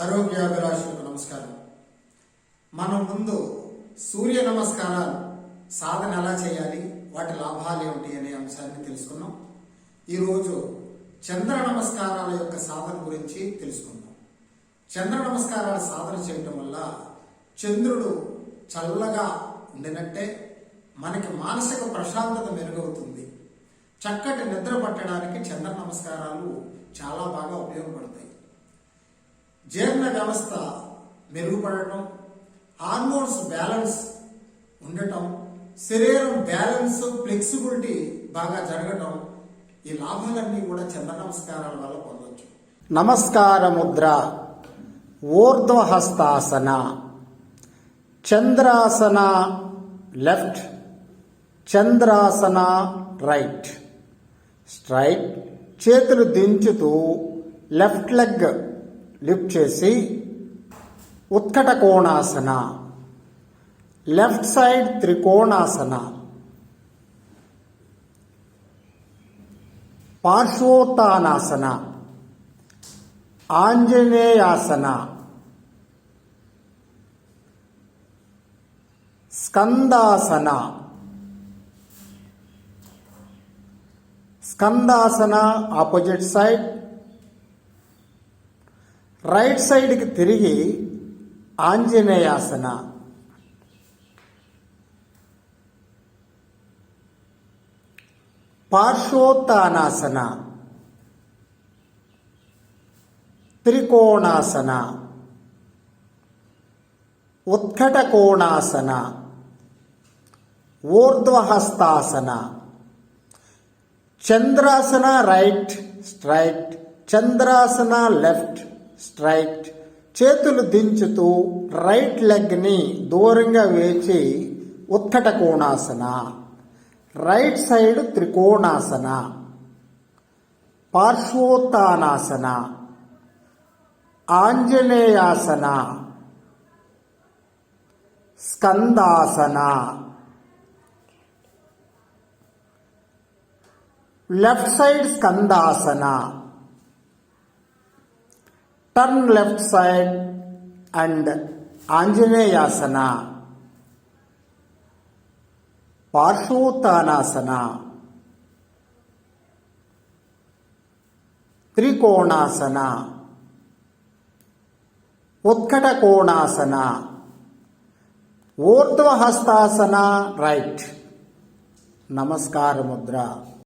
ఆరోగ్యాభిలాషులకు నమస్కారం. మనం ముందు సూర్య నమస్కారాలు సాధన ఎలా చేయాలి వాటి లాభాలు ఏమిటి అనే అంశాన్ని తెలుసుకున్నాం ఈరోజు చంద్ర నమస్కారాల యొక్క సాధన గురించి తెలుసుకుందాం. చంద్ర నమస్కారాలు సాధన చేయటం వల్ల చంద్రుడు చల్లగా ఉండినట్టే మనకి మానసిక ప్రశాంతత మెరుగవుతుంది. చక్కటి నిద్ర పట్టడానికి చంద్ర నమస్కారాలు చాలా బాగా ఉపయోగపడతాయి. జీర్ణ వ్యవస్థ మెరుగుపడటం హార్మోన్స్ బ్యాలెన్స్ ఉండటం శరీరం బ్యాలెన్స్ ఫ్లెక్సిబిలిటీ బాగా జరగటం ఈ లాభాలన్నీ కూడా చంద్ర నమస్కారాల వల్ల పొందవచ్చు namaskara mudra urdhvahastasana. Chandrasana left chandrasana right. Straight చేతులు దించుతూ లెఫ్ట్ లెగ్ లిఫ్ట్ చేసి utkata konasana. Left side trikonasana. Parsvottanasana. Anjaneyasana. Skandasana. Skandasana opposite side right సైడ్కి తిరిగి anjaneyasana parsvottanasana trikonasana utkata konasana urdhvahastasana chandrasana right straight chandrasana left straight. చేతులు దించుతూ right లెగ్ని దూరంగా వేచి ఉత్తట konasana. Right side trikonasana. Parsvottanasana anjaneyasana. Skandasana. Left side skandasana. Turn left side and anjaneyasana parsvottanasana trikonasana utkata konasana urdhvahastasana right namaskara mudra